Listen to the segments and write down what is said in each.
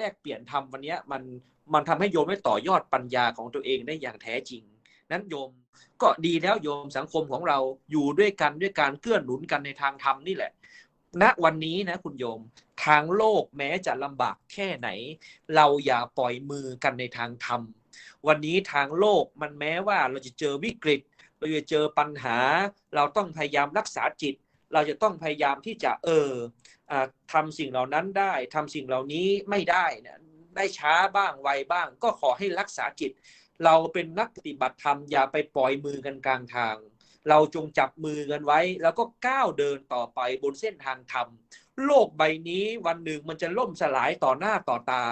แลกเปลี่ยนธรรมวันนี้มันมันทำให้โยมได้ต่อยอดปัญญาของตัวเองได้อย่างแท้จริง นั้นโยมก็ดีแล้วโยมสังคมของเราอยู่ด้วยกันด้วยการเกื้อหนุนกันในทางธรรมนี่แหละณวันนี้นะคุณโยมทางโลกแม้จะลำบากแค่ไหน เราอย่าปล่อยมือกันในทางธรรม วันนี้ทางโลกมันแม้ว่าเราจะเจอวิกฤต เราจะเจอปัญหา เราต้องพยายามรักษาจิต เราจะต้องพยายามที่จะเออ อาทำสิ่งเหล่านั้นได้ทำสิ่งเหล่านี้ไม่ได้นะได้ช้าบ้างไวบ้าง ก็ขอให้รักษาจิต เราเป็นนักปฏิบัติธรรมอย่าไปปล่อยมือกันกลางทาง เราจงจับมือกันไว้ แล้วก็ก้าวเดินต่อไปบนเส้นทางธรรม โลกใบนี้วันหนึ่งมันจะล่มสลายต่อหน้าต่อตา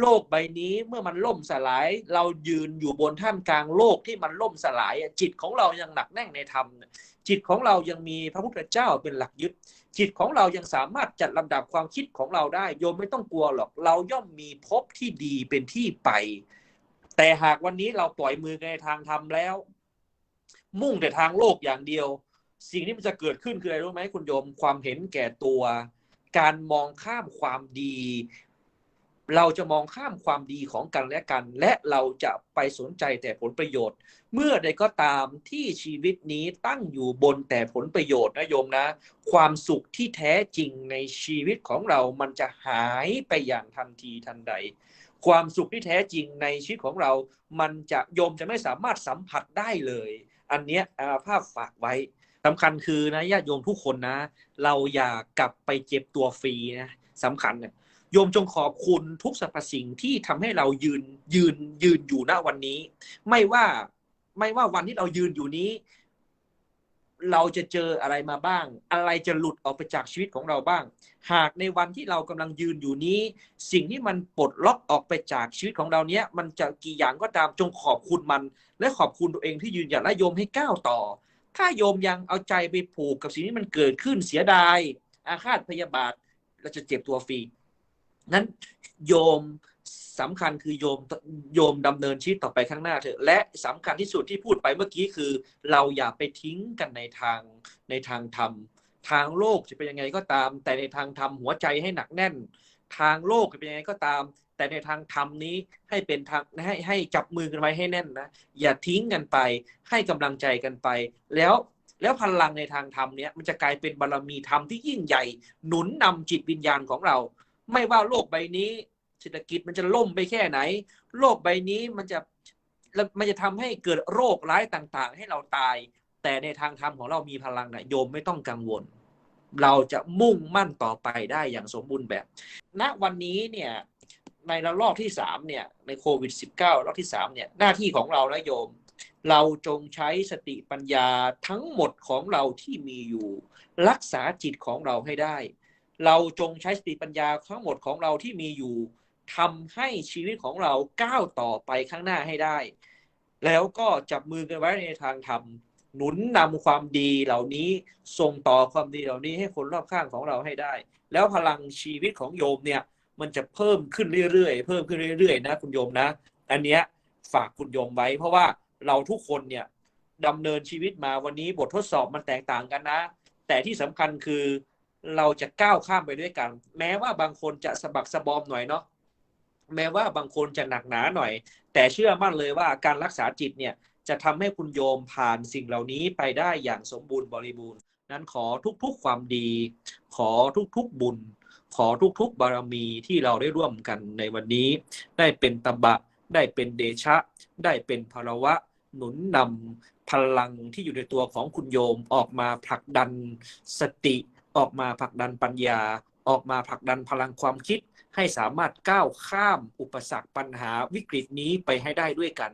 โลกใบนี้เมื่อมันล่มสลาย เรายืนอยู่บนท่ามกลางโลกที่มันล่มสลายจิตของเรายังหนักแน่นในธรรมจิตของเรายังมีพระพุทธเจ้าเป็นหลักยึด จิตของเรายังสามารถจัดลำดับความคิดของเราได้ โยมไม่ต้องกลัวหรอก เราย่อมมีภพที่ดีเป็นที่ไป แต่หากวันนี้เราปล่อยมือในทางธรรมแล้ว มุ่งแต่ทางโลกอย่างเดียว สิ่งที่มันจะเกิดขึ้นคืออะไรรู้ไหมคุณโยมความเห็นแก่ตัว การมองข้ามความดี เราจะมองข้ามความดีของกันและกัน และเราจะไปสนใจแต่ผลประโยชน์ เมื่อใดก็ตามที่ชีวิตนี้ตั้งอยู่บนแต่ผลประโยชน์นะโยมนะ ความสุขที่แท้จริงในชีวิตของเรามันจะหายไปอย่างทันทีทันใด ความสุขที่แท้จริงในชีวิตของเรา มันจะโยมจะไม่สามารถสัมผัสได้เลย อันเนี้ยอาภาพฝากไว้สำคัญคือนะญาติโยมทุกคนนะ เราอย่ากลับไปเจ็บตัวฟรีนะสำคัญเนี่ย โยมจงขอบคุณทุกสรรพสิ่งที่ทำให้เรายืนยืนยืนอยู่ณวันนี้ ไม่ว่าไม่ว่าวันที่เรายืนอยู่นี้ เราจะเจออะไรมาบ้าง อะไรจะหลุดออกไปจากชีวิตของเราบ้าง หากในวันที่เรากำลังยืนอยู่นี้ สิ่งที่มันปลดล็อกออกไปจากชีวิตของเราเนี้ย มันจะกี่อย่างก็ตามจงขอบคุณมัน และขอบคุณตัวเองที่ยืนหยัดและโยมให้ก้าวต่อ ถ้าโยมยังเอาใจไปผูกกับสิ่งที่มันเกิดขึ้นเสียดาย อาฆาตพยาบาทเราจะเจ็บตัวฟรี นั้นโยมสำคัญคือโยมโยมดำเนินชีวิตต่อไปข้างหน้าเถอะและสำคัญที่สุดที่พูดไปเมื่อกี้คือ เราอย่าไปทิ้งกันในทางในทางธรรม ทางโลกจะเป็นยังไงก็ตาม แต่ในทางธรรมหัวใจให้หนักแน่น ทางโลกจะเป็นยังไงก็ตาม แต่ในทางธรรมนี้ให้เป็นทางให้ให้จับมือกันไว้ให้แน่นนะอย่าทิ้งกันไป ให้กำลังใจกันไป แล้วแล้วพลังในทางธรรมเนี้ยมันจะกลายเป็นบารรมีธรรมที่ยิ่งใหญ่ หนุนนำจิตวิญญาณของเรา ไม่ว่าโลกใบนี้เศรษฐกิจมันจะล่มไปแค่ไหน โลกใบนี้มันจะมันจะทำให้เกิดโรคร้ายต่างๆ ให้เราตาย แต่ในทางธรรมของเรามีพลังนะโยมไม่ต้องกังวล เราจะมุ่งมั่นต่อไปได้อย่างสมบูรณ์แบบ ณวันนี้เนี่ยในระลอกที่สามเนี่ยในโควิด -19 รอบที่สามเนี่ยหน้าที่ของเรานะโยม เราจงใช้สติปัญญาทั้งหมดของเราที่มีอยู่ รักษาจิตของเราให้ได้ เราจงใช้สติปัญญาทั้งหมดของเราที่มีอยู่ทำให้ชีวิตของเราก้าวต่อไปข้างหน้าให้ได้ แล้วก็จับมือกันไว้ในทางธรรมหนุนนำความดีเหล่านี้ส่งต่อความดีเหล่านี้ให้คนรอบข้างของเราให้ได้ แล้วพลังชีวิตของโยมเนี่ยมันจะเพิ่มขึ้นเรื่อยๆ เพิ่มขึ้นเรื่อยๆ นะคุณโยมนะ อันเนี้ยฝากคุณโยมไว้ เพราะว่าเราทุกคนเนี่ยดำเนินชีวิตมาวันนี้บททดสอบมันแตกต่างกันนะ แต่ที่สำคัญคือ เราจะก้าวข้ามไปด้วยกัน แม้ว่าบางคนจะสะบักสะบอมหน่อยเนาะแม้ว่าบางคนจะหนักหนาหน่อย แต่เชื่อมั่นเลยว่าการรักษาจิตเนี่ยจะทำให้คุณโยมผ่านสิ่งเหล่านี้ไปได้อย่างสมบูรณ์บริบูรณ์ นั้นขอทุกๆความดี ขอทุกๆบุญ ขอทุกๆบารมีที่เราได้ร่วมกันในวันนี้ ได้เป็นตบะ ได้เป็นเดชะ ได้เป็นพลวะ หนุนนำพลังที่อยู่ในตัวของคุณโยมออกมาผลักดันสติ ออกมาผลักดันปัญญา ออกมาผลักดันพลังความคิด ให้สามารถก้าวข้ามอุปสรรคปัญหาวิกฤตนี้ไปให้ได้ด้วยกัน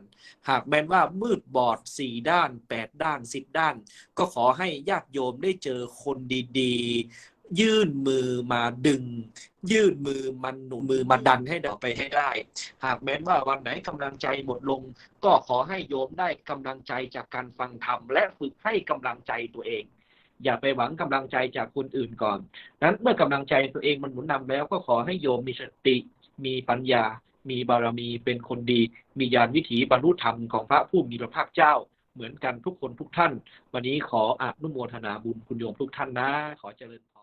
หากแม้นว่ามืดบอดสี่ด้านแปดด้านสิบด้าน ก็ขอให้ญาติโยมได้เจอคนดีๆ ยื่นมือมาดึง ยื่นมือมันหนุนมือมาดันให้เราไปให้ได้ หากแม้นว่าวันไหนกำลังใจหมดลง ก็ขอให้โยมได้กำลังใจจากการฟังธรรมและฝึกให้กำลังใจตัวเอง อย่าไปหวังกำลังใจจากคนอื่นก่อนนั้นเมื่อกำลังใจตัวเองมันหมุนนำแล้วก็ขอให้โยมมีสติ มีปัญญา มีบารมีเป็นคนดี มีญาณวิถีบรรลุธรรมของพระผู้มีพระภาคเจ้า เหมือนกันทุกคนทุกท่าน วันนี้ขออนุโมทนาบุญคุณโยมทุกท่านนะ ขอเจริญ